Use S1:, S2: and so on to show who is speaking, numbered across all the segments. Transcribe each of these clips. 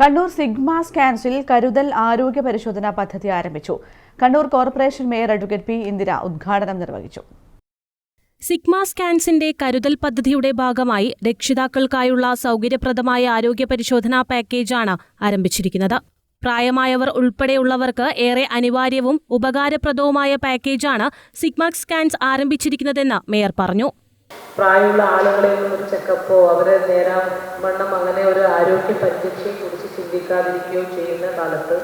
S1: Kannur sigma സ്കാൻസിൽ കരുതൽ ആരോഗ്യ പരിശോധനാ പദ്ധതി ആരംഭിച്ചു. Kannur corporation mayor advocate P Indira ഉദ്ഘാടനം നിർവഹിച്ചു.
S2: സിഗ്മ സ്കാൻസിന്റെ കരുതൽ പദ്ധതിയുടെ ഭാഗമായി രക്ഷിതാക്കൾക്കായുള്ള സൗകര്യപ്രദമായ ആരോഗ്യ പരിശോധനാ പാക്കേജാണ് ആരംഭിച്ചിരിക്കുന്നത്. പ്രായമായവർ ഉൾപ്പെടെയുള്ളവർക്ക് ഏറെ അനിവാര്യവും ഉപകാരപ്രദവുമായ പാക്കേജാണ് സിഗ്മ സ്കാൻസ് ആരംഭിച്ചിരിക്കുന്നതെന്ന് മേയർ പറഞ്ഞു.
S3: പ്രായമുള്ള ആളുകളെ ഒന്നും ഒരു ചെക്കപ്പോ അവരെ നേരാ വണ്ണം അങ്ങനെ ഒരു ആരോഗ്യ പരിരക്ഷയെ കുറിച്ച് ചിന്തിക്കാതിരിക്കുകയോ ചെയ്യുന്ന കാലത്ത്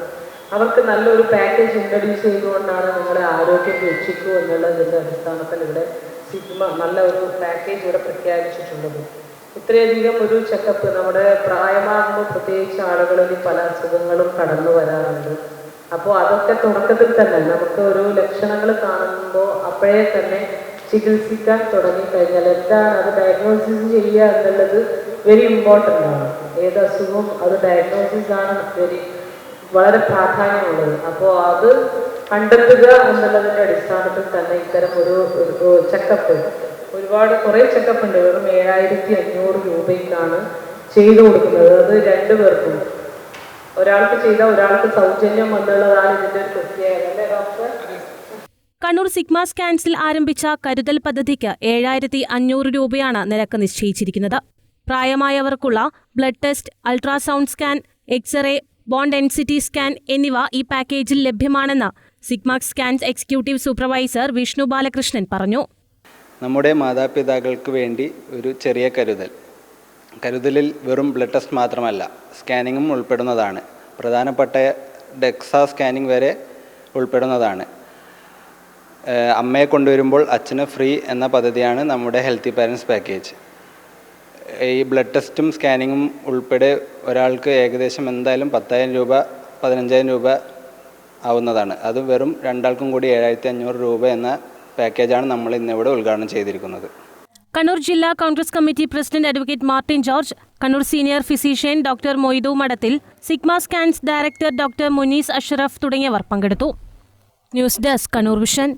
S3: അവർക്ക് നല്ലൊരു പാക്കേജ് ഇൻട്രൊഡ്യൂസ് ചെയ്തുകൊണ്ടാണ് നിങ്ങളെ ആരോഗ്യം രക്ഷിക്കൂ എന്നുള്ളതിന്റെ അടിസ്ഥാനത്തിൽ ഇവിടെ സിഗ്മ നല്ല ഒരു പാക്കേജ് ഇവിടെ പ്രഖ്യാപിച്ചിട്ടുള്ളത്. ഇത്രയധികം ഒരു ചെക്കപ്പ് നമ്മുടെ പ്രായമാകുമ്പോൾ പ്രത്യേകിച്ച് ആളുകളിൽ പല അസുഖങ്ങളും കടന്നു വരാറുണ്ട്. അപ്പോൾ അതൊക്കെ തുടക്കത്തിൽ തന്നെ നമുക്ക് ഒരു ലക്ഷണങ്ങൾ കാണുമ്പോൾ അപ്പോഴേ തന്നെ ചികിത്സിക്കാൻ തുടങ്ങിക്കഴിഞ്ഞാൽ എന്താണ് അത് ഡയഗ്നോസിസ് ചെയ്യുക എന്നുള്ളത് വെരി ഇമ്പോർട്ടന്റ് ആണ്. ഏത് അസുഖവും അത് ഡയഗ്നോസിസ് ആണ് വെരി വളരെ പ്രാധാന്യമുള്ളത്. അപ്പോൾ അത് കണ്ടെത്തുക എന്നുള്ളതിന്റെ അടിസ്ഥാനത്തിൽ തന്നെ ഇത്തരം ഒരു ചെക്കപ്പ് ഒരുപാട് കുറേ ചെക്കപ്പ് ഉണ്ട്. വെറും ഏഴായിരത്തി അഞ്ഞൂറ് രൂപയ്ക്കാണ് ചെയ്തു കൊടുക്കുന്നത്. അത് രണ്ടു പേർക്കും. ഒരാൾക്ക് ചെയ്താൽ ഒരാൾക്ക് സൗജന്യം എന്നുള്ളതാണ് ഇതിന്റെ ഒരു പ്രത്യേകത. ഡോക്ടർ?
S2: കണ്ണൂർ സിഗ്മ സ്കാൻസിൽ ആരംഭിച്ച കരുതൽ പദ്ധതിക്ക് ഏഴായിരത്തി അഞ്ഞൂറ് രൂപയാണ് നിരക്ക് നിശ്ചയിച്ചിരിക്കുന്നത്. പ്രായമായവർക്കുള്ള blood test ultrasound scan x-ray bone density scan എന്നിവ ഈ പാക്കേജിൽ ലഭ്യമാണെന്ന് Sigma scans executive supervisor Vishnu Balakrishnan പറഞ്ഞു.
S4: നമ്മുടെ മാതാപിതാക്കൾക്ക് വേണ്ടി ഒരു ചെറിയ കരുതൽ. കരുതലിൽ വെറും ബ്ലഡ് ടെസ്റ്റ് മാത്രമല്ല സ്കാനിങ്ങും ഉൾപ്പെടുന്നതാണ്. പ്രധാനപ്പെട്ട ഡെക്സ സ്കാനിങ് വരെ ഉൾപ്പെടുന്നതാണ്. അമ്മയെ കൊണ്ടുവരുമ്പോൾ അച്ഛന് ഫ്രീ എന്ന പദ്ധതിയാണ് നമ്മുടെ ഹെൽത്തി പാരൻസ് പാക്കേജ്. ഈ ബ്ലഡ് ടെസ്റ്റും സ്കാനിങ്ങും ഉൾപ്പെടെ ഒരാൾക്ക് ഏകദേശം എന്തായാലും പത്തായിരം രൂപ പതിനഞ്ചായിരം രൂപ ആവുന്നതാണ്. അത് വെറും രണ്ടാൾക്കും കൂടി ഏഴായിരത്തി അഞ്ഞൂറ് രൂപ എന്ന പാക്കേജാണ് നമ്മൾ ഇന്നിവിടെ ഉദ്ഘാടനം ചെയ്തിരിക്കുന്നത്.
S2: കണ്ണൂർ ജില്ലാ Congress committee president advocate Martin George Kannur senior physician doctor Moidu Madathil Sigma scans director doctor Munees Ashraf തുടങ്ങിയവർ പങ്കെടുത്തു. News desk Kannur vision.